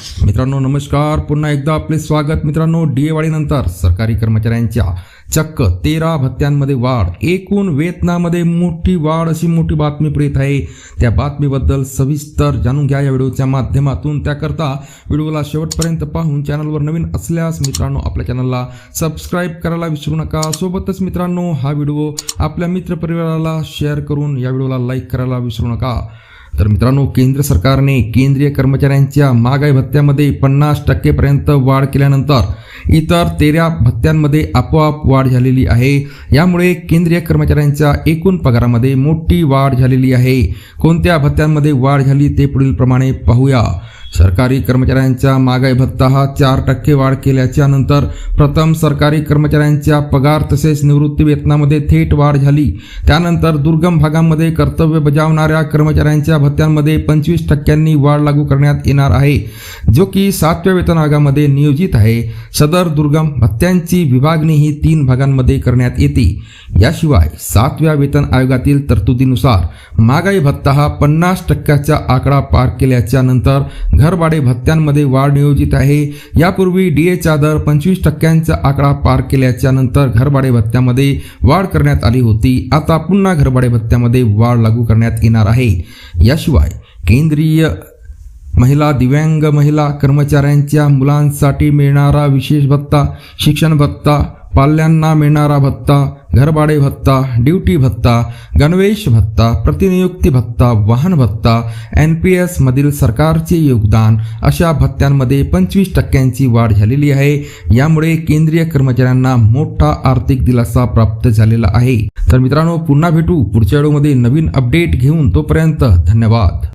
मित्रांनो नमस्कार. पुन्हा एकदा आपले स्वागत मित्रांनो नंतर सरकारी कर्मचाऱ्यांच्या चक्क तेरा भत्त्यांमध्ये वाढ. एकूण वेतनामध्ये मोठी वाढ अशी मोठी बातमी प्रेत आहे. त्या बातमीबद्दल सविस्तर जाणून घ्या या व्हिडिओच्या माध्यमातून. त्याकरता व्हिडिओला शेवटपर्यंत पाहून चॅनलवर नवीन असल्यास मित्रांनो आपल्या चॅनलला सबस्क्राईब करायला विसरू नका. सोबतच मित्रांनो हा व्हिडिओ आपल्या मित्रपरिवाराला शेअर करून या व्हिडिओला लाईक करायला विसरू नका. तर मित्रांनो केंद्र सरकारने केंद्रीय कर्मचाऱ्यांच्या महागाई भत्त्यामध्ये पन्नास टक्केपर्यंत वाढ केल्यानंतर इतर तेरा भत्त्यांमध्ये आपोआप वाढ झालेली आहे. यामुळे केंद्रीय कर्मचाऱ्यांच्या एकूण पगारामध्ये मोठी वाढ झालेली आहे. कोणत्या भत्त्यांमध्ये वाढ झाली ते पुढील प्रमाणे पाहूया. सरकारी कर्मचाऱ्यांच्या महागाई भत्ता हा चार टक्के वाढ केल्याच्यानंतर प्रथम सरकारी कर्मचाऱ्यांच्या पगार तसेच निवृत्ती वेतनामध्ये थेट वाढ झाली. त्यानंतर दुर्गम भागांमध्ये कर्तव्य बजावणाऱ्या कर्मचाऱ्यांच्या भत्त्यांमध्ये पंचवीस टक्क्यांनी वाढ लागू करण्यात येणार आहे जो की सातव्या वेतन आयोगामध्ये नियोजित आहे. सदर दुर्गम भत्त्यांची विभागणी ही तीन भागांमध्ये करण्यात येते. याशिवाय सातव्या वेतन आयोगातील तरतुदीनुसार महागाई भत्ता हा पन्नास टक्क्याचा आकडा पार केल्याच्यानंतर घरभाडे भत्त्यांमध्ये वाढ नियोजित आहे. यापूर्वी डीएचा दर पंचवीस टक्क्यांचा आकडा पार केल्याच्यानंतर घरभाडे भत्त्यामध्ये वाढ करण्यात आली होती. आता पुन्हा घरभाडे भत्त्यामध्ये वाढ लागू करण्यात येणार आहे. याशिवाय केंद्रीय महिला दिव्यांग महिला कर्मचाऱ्यांच्या मुलांसाठी मिळणारा विशेष भत्ता शिक्षण भत्ता पाल्यांना मिळणारा भत्ता घरभाडे भत्ता ड्युटी भत्ता गणवेश भत्ता प्रतिनियुक्ती भत्ता वाहन भत्ता एन पी एसमधील सरकारचे योगदान अशा भत्त्यांमध्ये पंचवीस टक्क्यांची वाढ झालेली आहे. यामुळे केंद्रीय कर्मचाऱ्यांना मोठा आर्थिक दिलासा प्राप्त झालेला आहे. तर मित्रांनो पुन्हा भेटू पुढच्या व्हिडिओमध्ये नवीन अपडेट घेऊन तोपर्यंत धन्यवाद.